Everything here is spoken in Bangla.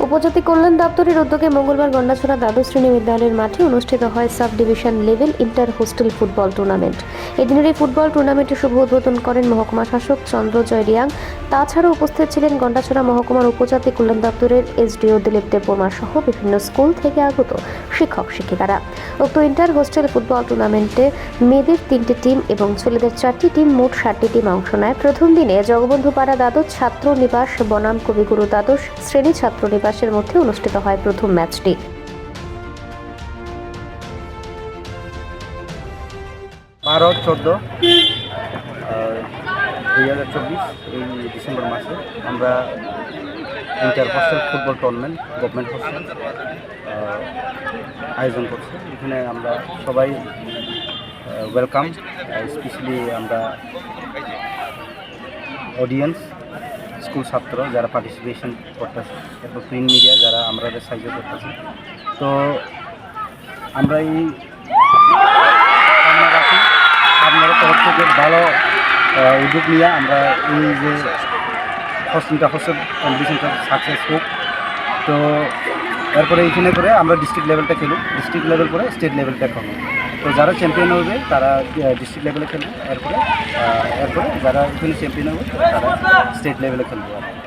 উপজাতি কল্যাণ দপ্তরের উদ্যোগে মঙ্গলবার গন্ডাছড়া দ্বাদশ শ্রেণি বিদ্যালয়ের মাঠে অনুষ্ঠিত হয় sub division level inter hostel football tournament. এদিনের এই ফুটবল টুর্নামেন্টের শুভ উদ্বোধন করেন মহকুমা শাসক চন্দ্রজয় রিয়াং। তাছাড়াও উপস্থিত ছিলেন গন্ডাছড়া মহকুমার উপজাতি কল্যাণ দপ্তরের এসডিও দিলীপ দেববর্মা সহ বিভিন্ন স্কুল থেকে আগত শিক্ষক শিক্ষিকারা। উক্ত ইন্টার হোস্টেল ফুটবল টুর্নামেন্টে মেয়েদের তিনটি টিম এবং ছেলেদের চারটি টিম, মোট ষাটটি টিম অংশ নেয়। প্রথম দিনে জগবন্ধুপাড়া দ্বাদশ ছাত্র নিবাস, বনাম কবিগুরু দ্বাদশ শ্রেণি ছাত্র নিবাসের মধ্যে অনুষ্ঠিত হয় প্রথম ম্যাচটি। বারো চোদ্দ দুই হাজার চব্বিশ, এই ডিসেম্বর মাসে আমরা inter hostel football tournament, government hostel আয়োজন করছি। এখানে আমরা সবাই ওয়েলকাম স্পেশালি আমরা অডিয়েন্স স্কুল ছাত্র যারা পার্টিসিপেশন করতেছে এরপর প্রিন্ট মিডিয়া যারা আমরা সাহায্য করতেছে। তো আমরা এই আপনারা তরফ থেকে ভালো উদ্যোগ নিয়ে আমরা এই যে হোস্টেলটা হোস্টেল কম্পিটিশনটা সাকসেস হোক। তো এরপরে এইখানে করে আমরা ডিস্ট্রিক্ট লেভেলটা খেলব ডিস্ট্রিক্ট লেভেল করে স্টেট লেভেলটা খেলব তো যারা চ্যাম্পিয়ন হবে, তারা ডিস্ট্রিক্ট লেভেলে খেলবে এরপরে এরপরে যারা এখানে চ্যাম্পিয়ন হবে, তারা স্টেট লেভেলে খেলবে আর।